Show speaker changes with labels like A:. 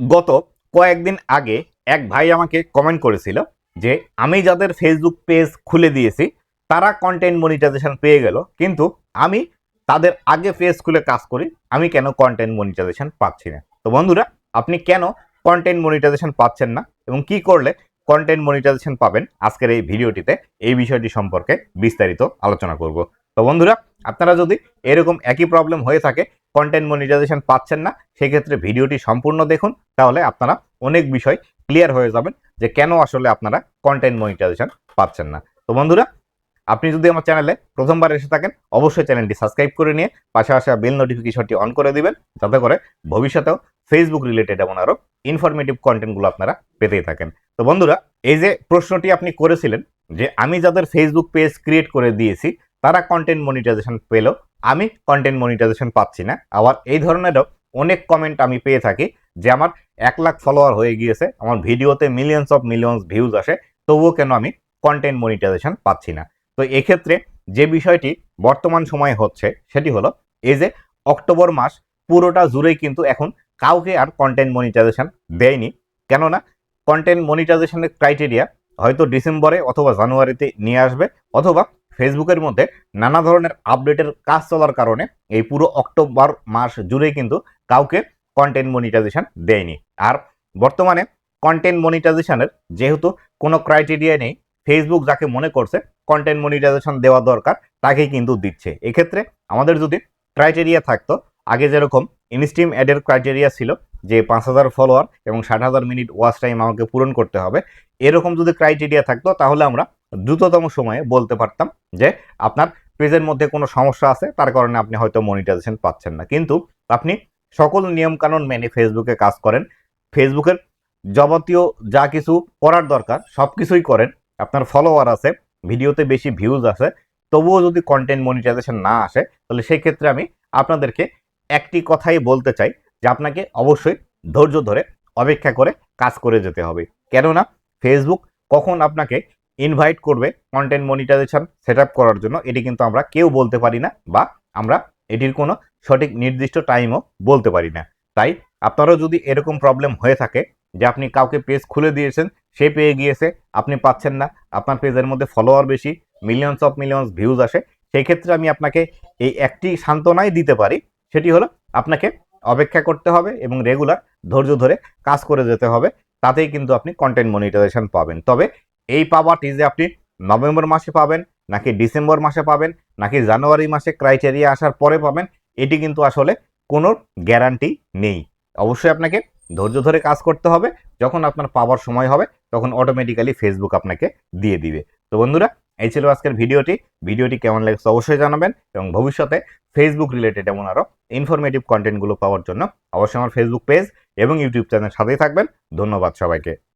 A: গত কয়েকদিন আগে এক ভাই আমাকে কমেন্ট করেছিল যে, আমি যাদের ফেসবুক পেজ খুলে দিয়েছি, তারা কন্টেন্ট মনিটাইজেশন পেয়ে গেল, কিন্তু আমি তাদের আগে পেজ খুলে কাজ করি, আমি কেন কন্টেন্ট মনিটাইজেশন পাচ্ছি না? তো বন্ধুরা, আপনি কেন কন্টেন্ট মনিটাইজেশন পাচ্ছেন না এবং কি করলে কন্টেন্ট মনিটাইজেশন পাবেন? আজকের এই ভিডিওটিতে এই বিষয়টি সম্পর্কে বিস্তারিত আলোচনা করব। তো বন্ধুরা আপনারা যদি এরকম একই প্রবলেম হয়ে থাকে কন্টেন্ট মনিটাইজেশন পাচ্ছেন না, সেক্ষেত্রে ভিডিওটি সম্পূর্ণ দেখুন, তাহলে আপনারা অনেক বিষয় ক্লিয়ার হয়ে যাবেন যে কেন আসলে আপনারা কন্টেন্ট মনিটাইজেশন পাচ্ছেন না। তো বন্ধুরা, আপনি যদি আমার চ্যানেলে প্রথমবার এসে থাকেন, অবশ্যই চ্যানেলটি সাবস্ক্রাইব করে নিয়ে পাশে আসা বেল নোটিফিকেশনটি অন করে দিবেন, যাতে করে ভবিষ্যতেও ফেসবুক রিলেটেড এমন আরও ইনফরমেটিভ কন্টেন্টগুলো আপনারা পেতেই থাকেন। তো বন্ধুরা, এই যে প্রশ্নটি আপনি করেছিলেন, যে আমি যাদের ফেসবুক পেজ ক্রিয়েট করে দিয়েছি তারা কন্টেন্ট মনিটাইজেশন পেলেও আমি কন্টেন্ট মনিটাইজেশন পাচ্ছি না। আবার এই ধরনেরও অনেক কমেন্ট আমি পেয়ে থাকি যে আমার এক লাখ ফলোয়ার হয়ে গিয়েছে, আমার ভিডিওতে মিলিয়নস অফ মিলিয়নস ভিউজ আসে, তবুও কেন আমি কন্টেন্ট মনিটাইজেশন পাচ্ছি না? তো এক্ষেত্রে যে বিষয়টি বর্তমান সময়ে হচ্ছে, সেটি হলো এই যে অক্টোবর মাস পুরোটা জুড়েই কিন্তু এখন কাউকে আর কন্টেন্ট মনিটাইজেশন দেয়নি। কেননা কন্টেন্ট মনিটাইজেশনের ক্রাইটেরিয়া হয়তো ডিসেম্বরে অথবা জানুয়ারিতে নিয়ে আসবে, অথবা ফেসবুকের মধ্যে নানা ধরনের আপডেটের কাজ চলার কারণে এই পুরো অক্টোবর মাস জুড়েই কিন্তু কাউকে কন্টেন্ট মনিটাইজেশন দেয়নি। আর বর্তমানে কন্টেন্ট মনিটাইজেশনের যেহেতু কোনো ক্রাইটেরিয়া নেই ফেসবুক যাকে মনে করছে কন্টেন্ট মনিটাইজেশন দেওয়া দরকার, তাকেই কিন্তু দিচ্ছে। এক্ষেত্রে আমাদের যদি ক্রাইটেরিয়া থাকতো, আগে যেরকম ইনস্টিম অ্যাডের ক্রাইটেরিয়া ছিল যে পাঁচ হাজার ফলোয়ার এবং ষাট হাজার মিনিট ওয়াচ টাইম আমাকে পূরণ করতে হবে, এরকম যদি ক্রাইটেরিয়া থাকতো, তাহলে আমরা দ্রুততম সময়ে বলতে পারতাম যে আপনার পেজের মধ্যে কোনো সমস্যা আছে, তার কারণে আপনি হয়তো মনিটাইজেশন পাচ্ছেন না। কিন্তু আপনি সকল নিয়মকানুন মেনে ফেসবুকে কাজ করেন। ফেসবুকের যাবতীয় যা কিছু করার দরকার, সব কিছুই করেন। আপনার ফলোয়ার আছে, ভিডিওতে বেশি ভিউজ আছে, তবুও যদি কন্টেন্ট মনিটাইজেশন না আসে, তাহলে সেই ক্ষেত্রে আমি আপনাদেরকে একটি কথাই বলতে চাই যে আপনাকে অবশ্যই ধৈর্য ধরে অপেক্ষা করে কাজ করে যেতে হবে। কেননা ফেসবুক কখন আপনাকে ইনভাইট করবে কন্টেন্ট মনিটাইজেশন সেট করার জন্য, এটি কিন্তু আমরা কেউ বলতে পারি না বা আমরা এটির কোনো সঠিক নির্দিষ্ট টাইমও বলতে পারি না। তাই আপনারও যদি এরকম প্রবলেম হয়ে থাকে যে আপনি কাউকে পেজ খুলে দিয়েছেন, সে পেয়ে গিয়েছে, আপনি পাচ্ছেন না, আপনার পেজের মধ্যে ফলোয়ার বেশি মিলিয়নস অফ মিলিয়নস ভিউজ আসে, সেই ক্ষেত্রে আমি আপনাকে এই একটি সান্ত্বনাই দিতে পারি, সেটি হলো আপনাকে অপেক্ষা করতে হবে এবং রেগুলার ধৈর্য ধরে কাজ করে যেতে হবে, তাতেই কিন্তু আপনি কন্টেন্ট মনিটাইজেশন পাবেন। তবে এই পাওয়াটি যে আপনি নভেম্বর মাসে পাবেন, নাকি ডিসেম্বর মাসে পাবেন, নাকি জানুয়ারি মাসে ক্রাইটেরিয়া আসার পরে পাবেন, এটি কিন্তু আসলে কোনো গ্যারান্টি নেই। অবশ্যই আপনাকে ধৈর্য ধরে কাজ করতে হবে, যখন আপনার পাওয়ার সময় হবে, তখন অটোমেটিক্যালি ফেসবুক আপনাকে দিয়ে দিবে। তো বন্ধুরা, এই ছিল আজকের ভিডিওটি। ভিডিওটি কেমন লাগছে অবশ্যই জানাবেন এবং ভবিষ্যতে ফেসবুক রিলেটেড এমন আরও ইনফরমেটিভ কন্টেন্টগুলো পাওয়ার জন্য অবশ্যই আমার ফেসবুক পেজ এবং ইউটিউব চ্যানেল সাথেই থাকবেন। ধন্যবাদ সবাইকে।